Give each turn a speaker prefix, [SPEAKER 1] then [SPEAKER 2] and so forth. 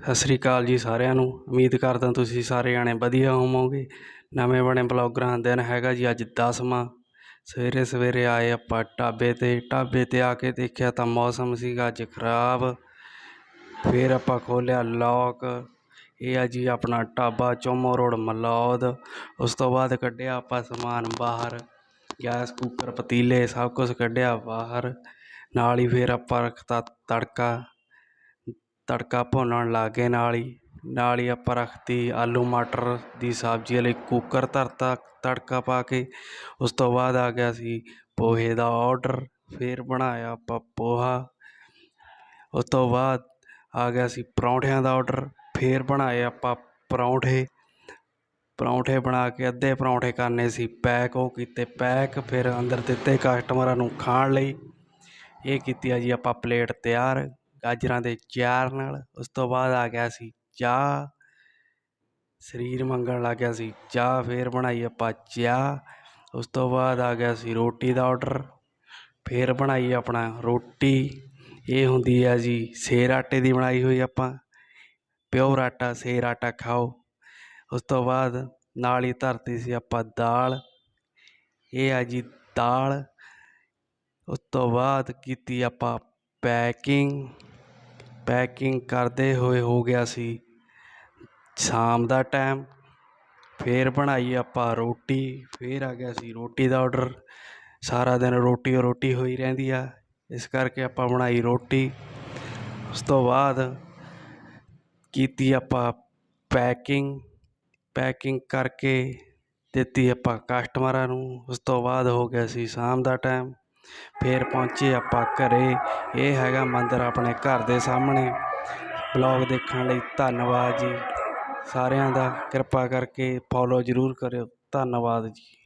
[SPEAKER 1] ਸਤਿ ਸ੍ਰੀ ਅਕਾਲ ਜੀ ਸਾਰਿਆਂ ਨੂੰ। ਉਮੀਦ ਕਰਦਾ ਤੁਸੀਂ ਸਾਰੇ ਜਾਣੇ ਵਧੀਆ ਹੋਵੋਗੇ। ਨਵੇਂ ਬਣੇ ਬਲੌਗਰਾਂ ਦਾ ਦਿਨ ਹੈਗਾ ਜੀ ਅੱਜ ਦਸਵਾਂ। ਸਵੇਰੇ ਸਵੇਰੇ ਆਏ ਆਪਾਂ ਢਾਬੇ 'ਤੇ। ਢਾਬੇ 'ਤੇ ਆ ਕੇ ਦੇਖਿਆ ਤਾਂ ਮੌਸਮ ਸੀਗਾ ਅੱਜ ਖਰਾਬ। ਫਿਰ ਆਪਾਂ ਖੋਲ੍ਹਿਆ ਲੌਕ। ਇਹ ਆ ਜੀ ਆਪਣਾ ਢਾਬਾ ਚੋਮੋ ਰੋਡ ਮਲੌਦ। ਉਸ ਤੋਂ ਬਾਅਦ ਕੱਢਿਆ ਆਪਾਂ ਸਮਾਨ ਬਾਹਰ। ਗੈਸ, ਕੁੱਕਰ, ਪਤੀਲੇ ਸਭ ਕੁਝ ਕੱਢਿਆ ਬਾਹਰ। ਨਾਲ ਹੀ ਫਿਰ ਆਪਾਂ ਰੱਖਤਾ ਤੜਕਾ। ਤੜਕਾ ਭੁੰਨਣ ਲੱਗ ਗਏ ਨਾਲ ਹੀ ਨਾਲ ਹੀ ਆਪਾਂ ਰੱਖਤੀ ਆਲੂ ਮਟਰ ਦੀ ਸਬਜ਼ੀ ਲਈ ਕੁੱਕਰ ਧਰਤਾ, ਤੜਕਾ ਪਾ ਕੇ। ਉਸ ਤੋਂ ਬਾਅਦ ਆ ਗਿਆ ਸੀ ਪੋਹੇ ਦਾ ਔਡਰ ਫਿਰ ਬਣਾਇਆ ਆਪਾਂ ਪੋਹਾ। ਉਸ ਤੋਂ ਬਾਅਦ ਆ ਗਿਆ ਸੀ ਪਰੌਂਠਿਆਂ ਦਾ ਔਡਰ ਫਿਰ ਬਣਾਏ ਆਪਾਂ ਪਰੌਂਠੇ। ਪਰੌਂਠੇ ਬਣਾ ਕੇ ਅੱਧੇ ਪਰੌਂਠੇ ਕਰਨੇ ਸੀ ਪੈਕ ਉਹ ਕੀਤੇ ਪੈਕ ਫਿਰ ਅੰਦਰ ਦਿੱਤੇ ਕਸਟਮਰਾਂ ਨੂੰ ਖਾਣ ਲਈ। ਇਹ ਕੀਤੀ ਆ ਜੀ ਆਪਾਂ ਪਲੇਟ ਤਿਆਰ। ਗਾਜਰਾਂ ਦੇ ਚਾਰ ਨਾਲ, ਉਸ ਤੋਂ ਬਾਅਦ ਆ ਗਿਆ ਸੀ ਚਾਹ। ਸਰੀਰ ਮੰਗਣ ਲੱਗ ਗਿਆ ਸੀ ਚਾਹ, ਫਿਰ ਬਣਾਈ ਆਪਾਂ ਚਾਹ। ਉਸ ਤੋਂ ਬਾਅਦ ਆ ਗਿਆ ਸੀ ਰੋਟੀ ਦਾ ਔਡਰ ਫਿਰ ਬਣਾਈ ਆਪਣਾ ਰੋਟੀ। ਇਹ ਹੁੰਦੀ ਹੈ ਜੀ ਸੇਰ ਆਟੇ ਦੀ ਬਣਾਈ ਹੋਈ ਆਪਾਂ। ਪਿਓਰ ਆਟਾ, ਸੇਰ ਆਟਾ ਖਾਓ। ਉਸ ਤੋਂ ਬਾਅਦ ਨਾਲ ਹੀ ਧਰਤੀ ਸੀ ਆਪਾਂ ਦਾਲ। ਇਹ ਆ ਜੀ ਦਾਲ। ਉਸ ਤੋਂ ਬਾਅਦ ਕੀਤੀ ਆਪਾਂ ਪੈਕਿੰਗ ਪੈਕਿੰਗ ਕਰਦੇ ਹੋਏ ਹੋ ਗਿਆ ਸੀ। ਸ਼ਾਮ ਦਾ ਟਾਈਮ ਫਿਰ ਬਣਾਈ ਆਪਾਂ ਰੋਟੀ, ਫਿਰ ਆ ਗਿਆ ਸੀ ਰੋਟੀ ਦਾ ਔਡਰ ਸਾਰਾ ਦਿਨ ਰੋਟੀ ਓ ਰੋਟੀ ਹੋਈ ਰਹਿੰਦੀ ਆ। ਇਸ ਕਰਕੇ ਆਪਾਂ ਬਣਾਈ ਰੋਟੀ। ਉਸ ਤੋਂ ਬਾਅਦ ਕੀਤੀ ਆਪਾਂ ਪੈਕਿੰਗ ਪੈਕਿੰਗ ਕਰਕੇ ਦਿੱਤੀ ਆਪਾਂ ਕਸਟਮਰਾਂ ਨੂੰ। ਉਸ ਤੋਂ ਬਾਅਦ ਹੋ ਗਿਆ ਸੀ ਸ਼ਾਮ ਦਾ ਟਾਈਮ ਫਿਰ ਪਹੁੰਚੇ ਆਪਾਂ ਘਰੇ। ਇਹ ਹੈਗਾ ਮੰਦਿਰ ਆਪਣੇ ਘਰ ਦੇ ਸਾਹਮਣੇ। ਬਲੌਗ ਦੇਖਣ ਲਈ ਧੰਨਵਾਦ ਜੀ। ਸਾਰਿਆਂ ਦਾ ਕਿਰਪਾ ਕਰਕੇ ਫੋਲੋ ਜ਼ਰੂਰ ਕਰਿਓ। ਧੰਨਵਾਦ ਜੀ।